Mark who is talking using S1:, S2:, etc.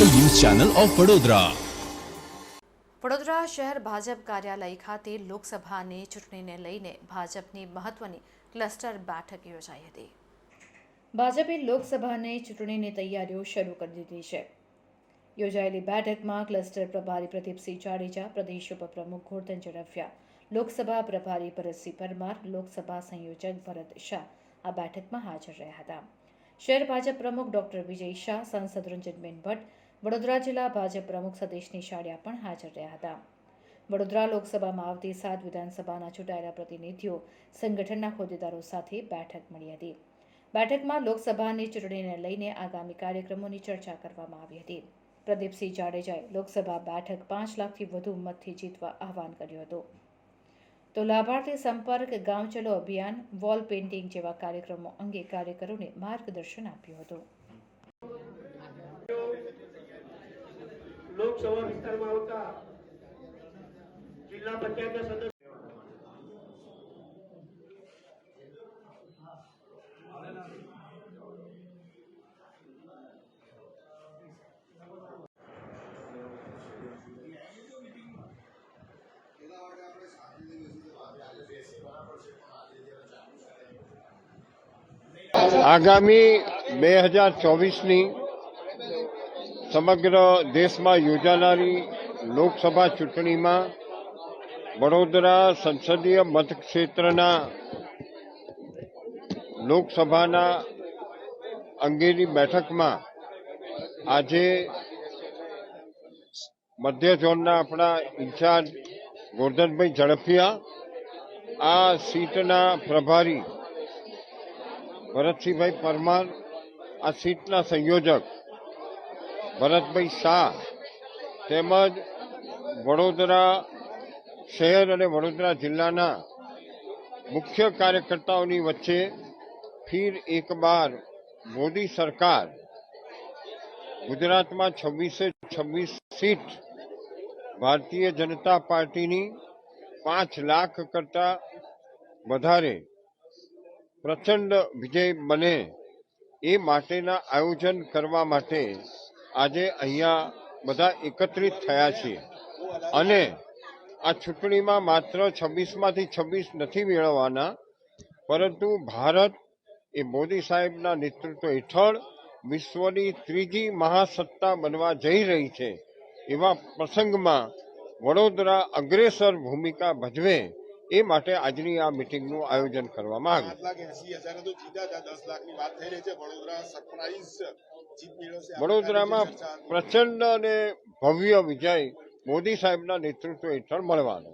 S1: Channel of Vadodara.
S2: Vadodara શહેર ભાજપ કાર્યાલય ખાતે લોકસભાની ચૂંટણીને લઈને ભાજપની મહત્વની ક્લસ્ટર બેઠક યોજાઈ હતી. ભાજપે લોકસભાની ચૂંટણીની તૈયારીઓ શરૂ કરી દીધી છે. યોજાયેલી બેઠકમાં ક્લસ્ટર પ્રભારી પ્રદીપસિંહ જાડેજા, પ્રદેશ ઉપપ્રમુખ ગોરધન ઝડફિયા, લોકસભા પ્રભારી ભરતસિંહ પરમાર, લોકસભા સંયોજક ભરત શાહ આ બેઠકમાં હાજર રહ્યા હતા. શહેર ભાજપ પ્રમુખ ડોક્ટર વિજય શાહ, સાંસદ રંજનબેન ભટ્ટ વડોદરા જિલ્લા ભાજપ પ્રમુખ સતીશ નિશાળિયા પણ હાજર રહ્યા હતા. વડોદરા લોકસભામાં આવતી સાત વિધાનસભાના ચૂંટાયેલા પ્રતિનિધિઓ સંગઠનના હોદ્દેદારો સાથે બેઠક મળી હતી. બેઠકમાં લોકસભાની ચૂંટણીને લઈને આગામી કાર્યક્રમોની ચર્ચા કરવામાં આવી હતી. પ્રદીપસિંહ જાડેજાએ લોકસભા બેઠક પાંચ લાખથી વધુ મતથી જીતવા આહવાન કર્યું હતું. તો લાભાર્થી સંપર્ક ગામ ચલો અભિયાન, વોલ પેઇન્ટિંગ જેવા કાર્યક્રમો અંગે કાર્યકરોને માર્ગદર્શન આપ્યું હતું.
S3: લોકસભા વિસ્તારમાં આવતા જિલ્લા પંચાયતના સદસ્ય
S4: આગામી બે હજાર ચોવીસની સમગ્ર દેશમાં યોજાનારી લોકસભા ચૂંટણીમાં વડોદરા સંસદીય મતક્ષેત્રના લોકસભાના અંગેની બેઠકમાં આજે મધ્ય ઝોનના આપણા ઇન્ચાર્જ ગોરધનભાઈ ઝડફિયા આ સીટના પ્રભારી ભરતસિંહભાઈ પરમાર, આ સીટના સંયોજક ભરતભાઈ શાહ તેમજ વડોદરા શહેર અને વડોદરા જિલ્લાના મુખ્ય કાર્યકર્તાઓની વચ્ચે ફીર એક બાર મોદી સરકાર ગુજરાતમાં છવ્વીસે છવ્વીસ સીટ ભારતીય જનતા પાર્ટીની પાંચ લાખ કરતા વધારે પ્રચંડ વિજય બને એ માટેના આયોજન કરવા માટે આજે અહીંયા બધા એકત્રિત થયા છીએ. અને આ ચૂંટણીમાં માત્ર છવ્વીસમાંથી છવ્વીસ નથી મેળવવાના, પરંતુ ભારત એ મોદી સાહેબના નેતૃત્વ હેઠળ વિશ્વની ત્રીજી મહાસત્તા બનવા જઈ રહી છે, એવા પ્રસંગમાં વડોદરા અગ્રેસર ભૂમિકા ભજવે એ માટે આજની આ મિટિંગનું આયોજન કરવામાં આવ્યું. વડોદરામાં પ્રચંડ અને ભવ્ય વિજય મોદી સાહેબના નેતૃત્વ હેઠળ મળવાનો.